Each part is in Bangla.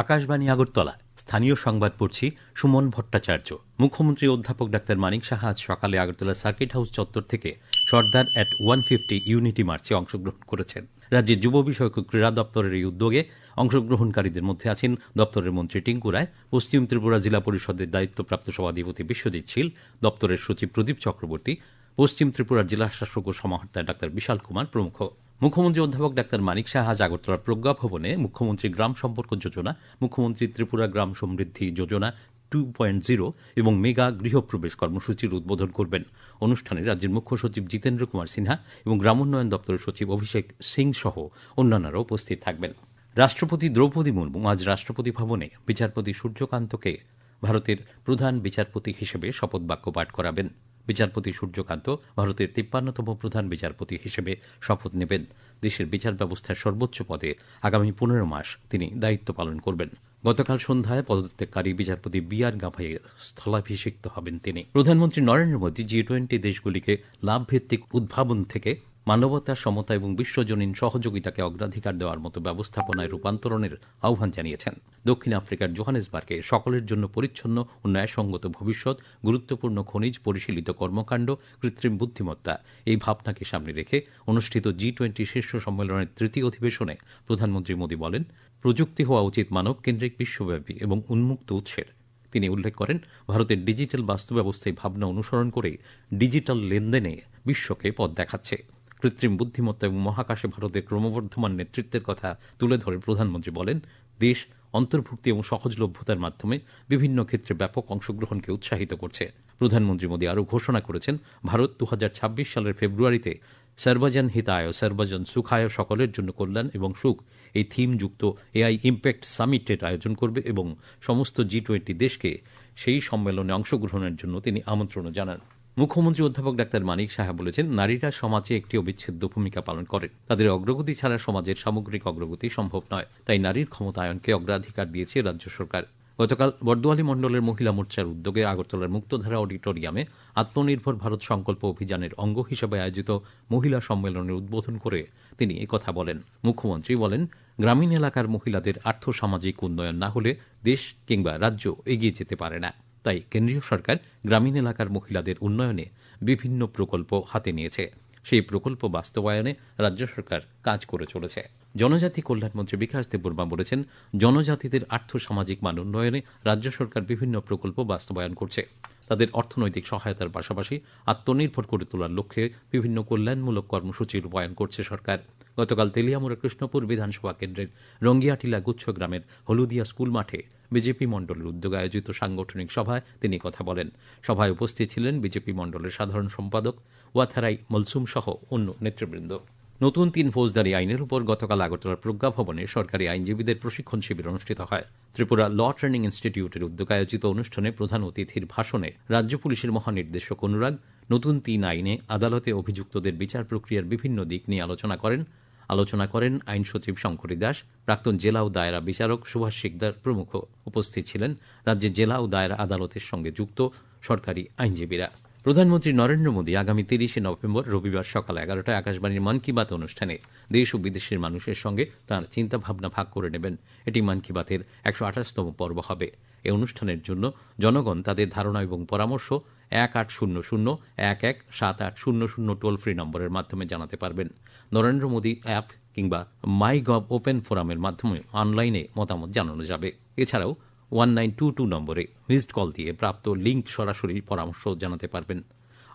আকাশবাণী আগরতলা। স্থানীয় সংবাদ পড়ছি সুমন ভট্টাচার্য। মুখ্যমন্ত্রী অধ্যাপক ডাক্তার মানিক সাহা আজ সকালে আগরতলা সার্কিট হাউস চত্বর থেকে Sardar at one fifty unity মার্চে অংশগ্রহণ করেছেন। রাজ্যের যুব বিষয়ক ক্রীড়া দপ্তরের এই উদ্যোগে অংশগ্রহণকারীদের মধ্যে আছেন দপ্তরের মন্ত্রী টিঙ্কু রায়, পশ্চিম ত্রিপুরা জেলা পরিষদের দায়িত্বপ্রাপ্ত সভাধিপতি বিশ্বজিৎ শীল, দপ্তরের সচিব প্রদীপ চক্রবর্তী, পশ্চিম ত্রিপুরার জেলা শাসক ও সমাহর্তা ডাক্তার বিশাল কুমার প্রমুখ। মুখ্যমন্ত্রী অধ্যাপক ডাক্তার মানিক আজ আগরতলার প্রজ্ঞা ভবনে মুখ্যমন্ত্রী গ্রাম সম্পর্ক যোজনা, মুখ্যমন্ত্রী ত্রিপুরা গ্রাম সমৃদ্ধি যোজনা টু পয়েন্ট জিরো এবং মেগা গৃহপ্রবেশ কর্মসূচির উদ্বোধন করবেন। অনুষ্ঠানে রাজ্যের মুখ্য সচিব জিতেন্দ্র কুমার সিনহা এবং গ্রামোন্নয়ন দপ্তরের সচিব অভিষেক সিং সহ অন্যান্যরা উপস্থিত থাকবেন। রাষ্ট্রপতি দ্রৌপদী মুর্মু আজ রাষ্ট্রপতি ভবনে বিচারপতি সূর্যকান্তকে ভারতের প্রধান বিচারপতি হিসেবে শপথ বাক্য পাঠ করাবেন। বিচারপতি সূর্যকান্ত, ভারতের তিপ্পান্নতম প্রধান বিচারপতি হিসেবে শপথ নেবেন। দেশের বিচার ব্যবস্থার সর্বোচ্চ পদে আগামী পনেরো মাস তিনি দায়িত্ব পালন করবেন। গতকাল সন্ধ্যায় পদত্যাগকারী বিচারপতি বি আর গাভাইয়ের স্থলাভিষিক্ত হবেন তিনি। প্রধানমন্ত্রী নরেন্দ্র মোদী জি টোয়েন্টি দেশগুলিকে লাভভিত্তিক উদ্ভাবন থেকে মানবতা সমতা এবং বিশ্বজনীন সহযোগিতাকে অগ্রাধিকার দেওয়ার মতো ব্যবস্থাপনায় রূপান্তরণের আহ্বান জানিয়েছেন। দক্ষিণ আফ্রিকার জোহানেসবার্গে সকলের জন্য পরিচ্ছন্ন ও ন্যায়সঙ্গত ভবিষ্যৎ, গুরুত্বপূর্ণ খনিজ পরিশীলিত কর্মকাণ্ড, কৃত্রিম বুদ্ধিমত্তা এই ভাবনাকে সামনে রেখে অনুষ্ঠিত জি টোয়েন্টি শীর্ষ সম্মেলনের তৃতীয় অধিবেশনে প্রধানমন্ত্রী মোদী বলেন, প্রযুক্তি হওয়া উচিত মানব কেন্দ্রিক বিশ্বব্যাপী এবং উন্মুক্ত উৎসের। তিনি উল্লেখ করেন, ভারতের ডিজিটাল বাস্তু ব্যবস্থায় ভাবনা অনুসরণ করে ডিজিটাল লেনদেনে বিশ্বকে পথ দেখাচ্ছে। কৃত্রিম বুদ্ধিমত্তা এবং মহাকাশে ভারতের ক্রমবর্ধমান নেতৃত্বের কথা তুলে ধরে প্রধানমন্ত্রী বলেন, দেশ অন্তর্ভুক্তি এবং সহজলভ্যতার মাধ্যমে বিভিন্ন ক্ষেত্রে ব্যাপক অংশগ্রহণকে উৎসাহিত করছে। প্রধানমন্ত্রী মোদী আরও ঘোষণা করেছেন, ভারত দু হাজার ছাব্বিশ সালের ফেব্রুয়ারিতে সর্বজন হিতায়, সর্বজন সুখায়, সকলের জন্য কল্যাণ এবং সুখ এই থিম যুক্ত এআই ইম্প্যাক্ট সামিটের আয়োজন করবে এবং সমস্ত জি টোয়েন্টি দেশকে সেই সম্মেলনে অংশগ্রহণের জন্য তিনি আমন্ত্রণ জানান। মুখ্যমন্ত্রী অধ্যাপক ডাক্তার মানিক সাহা বলেছেন, নারীরা সমাজে একটি অবিচ্ছেদ্য ভূমিকা পালন করেন। তাদের অগ্রগতি ছাড়া সমাজের সামগ্রিক অগ্রগতি সম্ভব নয়। তাই নারীর ক্ষমতায়নকে অগ্রাধিকার দিয়েছে রাজ্য সরকার। গতকাল বর্দোয়ালি মণ্ডলের মহিলা মোর্চার উদ্যোগে আগরতলার মুক্তধারা অডিটোরিয়ামে আত্মনির্ভর ভারত সংকল্প অভিযানের অঙ্গ হিসেবে আয়োজিত মহিলা সম্মেলনের উদ্বোধন করে তিনি একথা বলেন। মুখ্যমন্ত্রী বলেন, গ্রামীণ এলাকার মহিলাদের আর্থসামাজিক উন্নয়ন না হলে দেশ কিংবা রাজ্য এগিয়ে যেতে পারে না। তাই কেন্দ্রীয় সরকার গ্রামীণ এলাকার মহিলাদের উন্নয়নে বিভিন্ন প্রকল্প হাতে নিয়েছে। সেই প্রকল্প বাস্তবায়নে রাজ্য সরকার কাজ করে চলেছে। জনজাতি কল্যাণমন্ত্রী বিকাশ দেববর্মা বলেছেন, জনজাতিদের আর্থ সামাজিক মান উন্নয়নে রাজ্য সরকার বিভিন্ন প্রকল্প বাস্তবায়ন করছে। তাদের অর্থনৈতিক সহায়তার পাশাপাশি আত্মনির্ভর করে তোলার লক্ষ্যে বিভিন্ন কল্যাণমূলক কর্মসূচি রূপায়ণ করছে সরকার। গতকাল তেলিয়ামুড়া কৃষ্ণপুর বিধানসভা কেন্দ্রের রঙ্গিয়াটিলা গুচ্ছ গ্রামের হলুদিয়া স্কুল মাঠে বিজেপি মণ্ডলের উদ্যোগে আয়োজিত সাংগঠনিক সভায় তিনি কথা বলেন। সভায় উপস্থিত ছিলেন বিজেপি মণ্ডলের সাধারণ সম্পাদক ওয়াথারাই মলসুম সহ অন্য নেতৃবৃন্দ। নতুন তিন ফৌজদারি আইনের উপর গতকাল আগরতলার প্রজ্ঞা ভবনে সরকারি আইনজীবীদের প্রশিক্ষণ শিবির অনুষ্ঠিত হয়। ত্রিপুরা ল ট্রেনিং ইনস্টিটিউটের উদ্যোগে আয়োজিত অনুষ্ঠানে প্রধান অতিথির ভাষণে রাজ্য পুলিশের মহানির্দেশক অনুরাগ, নতুন তিন আইনে আদালতে অভিযুক্তদের বিচার প্রক্রিয়ার বিভিন্ন দিক নিয়ে আলোচনা করেন। আলোচনা করেন আইন সচিব শঙ্করী দাস, প্রাক্তন জেলা ও দায়রা বিচারক সুভাষ শিকদার প্রমুখ। উপস্থিত ছিলেন রাজ্যের জেলা ও দায়রা আদালতের সঙ্গে যুক্ত সরকারি আইনজীবীরা। প্রধানমন্ত্রী নরেন্দ্র মোদী আগামী তিরিশে নভেম্বর রবিবার সকাল এগারোটায় আকাশবাণীর মন কি বাত অনুষ্ঠানে দেশ ও বিদেশের মানুষের সঙ্গে তাঁর চিন্তাভাবনা ভাগ করে নেবেন। এটি মন কি বাতের একশো আঠাশতম পর্ব হবে। এ অনুষ্ঠানের জন্য জনগণ তাদের ধারণা এবং পরামর্শ এক আট শূন্য শূন্য, এক এক সাত আট শূন্য শূন্য টোল ফ্রি নম্বরের মাধ্যমে জানাতে পারবেন। নরেন্দ্র মোদী অ্যাপ কিংবা মাই গভ ওপেন ফোরামের মাধ্যমে অনলাইনে মতামত জানানো যাবে। এছাড়াও ওয়ান নাইন টু টু নম্বরে মিসড কল দিয়ে প্রাপ্ত লিঙ্ক সরাসরি পরামর্শ জানাতে পারবেন।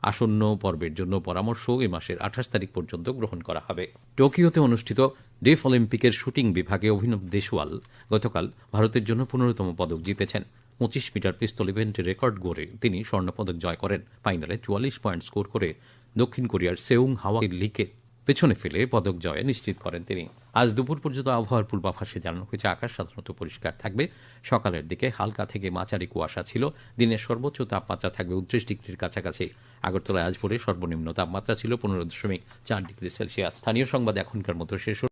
আসন্ন পর্বের জন্য পরামর্শ এ মাসের আঠাশ তারিখ পর্যন্ত গ্রহণ করা হবে। টোকিওতে অনুষ্ঠিত ডেফ অলিম্পিকের শুটিং বিভাগে অভিনব দেশওয়াল গতকাল ভারতের জন্য পনেরোতম পদক জিতেছেন। পঁচিশ মিটার পিস্তল ইভেন্টে রেকর্ড গড়ে তিনি স্বর্ণপদক জয় করেন। ফাইনালে চুয়াল্লিশ পয়েন্ট স্কোর করে দক্ষিণ কোরিয়ার সেউং হাওয়া লিকে পেছনে ফেলে পদক জয় নিশ্চিত করেন তিনি। আজ দুপুর পর্যন্ত আবহাওয়ার পূর্বাভাসে জানানো হয়েছে, আকাশ সাধারণত পরিষ্কার থাকবে। সকালের দিকে হালকা থেকে মাঝারি কুয়াশা ছিল। দিনের সর্বোচ্চ তাপমাত্রা থাকবে উনত্রিশ ডিগ্রির কাছাকাছি। আগরতলায় আজ ভোরে সর্বনিম্ন তাপমাত্রা ছিল পনেরো দশমিক চার ডিগ্রি সেলসিয়াস। স্থানীয় সংবাদ এখনকার মতো শেষ।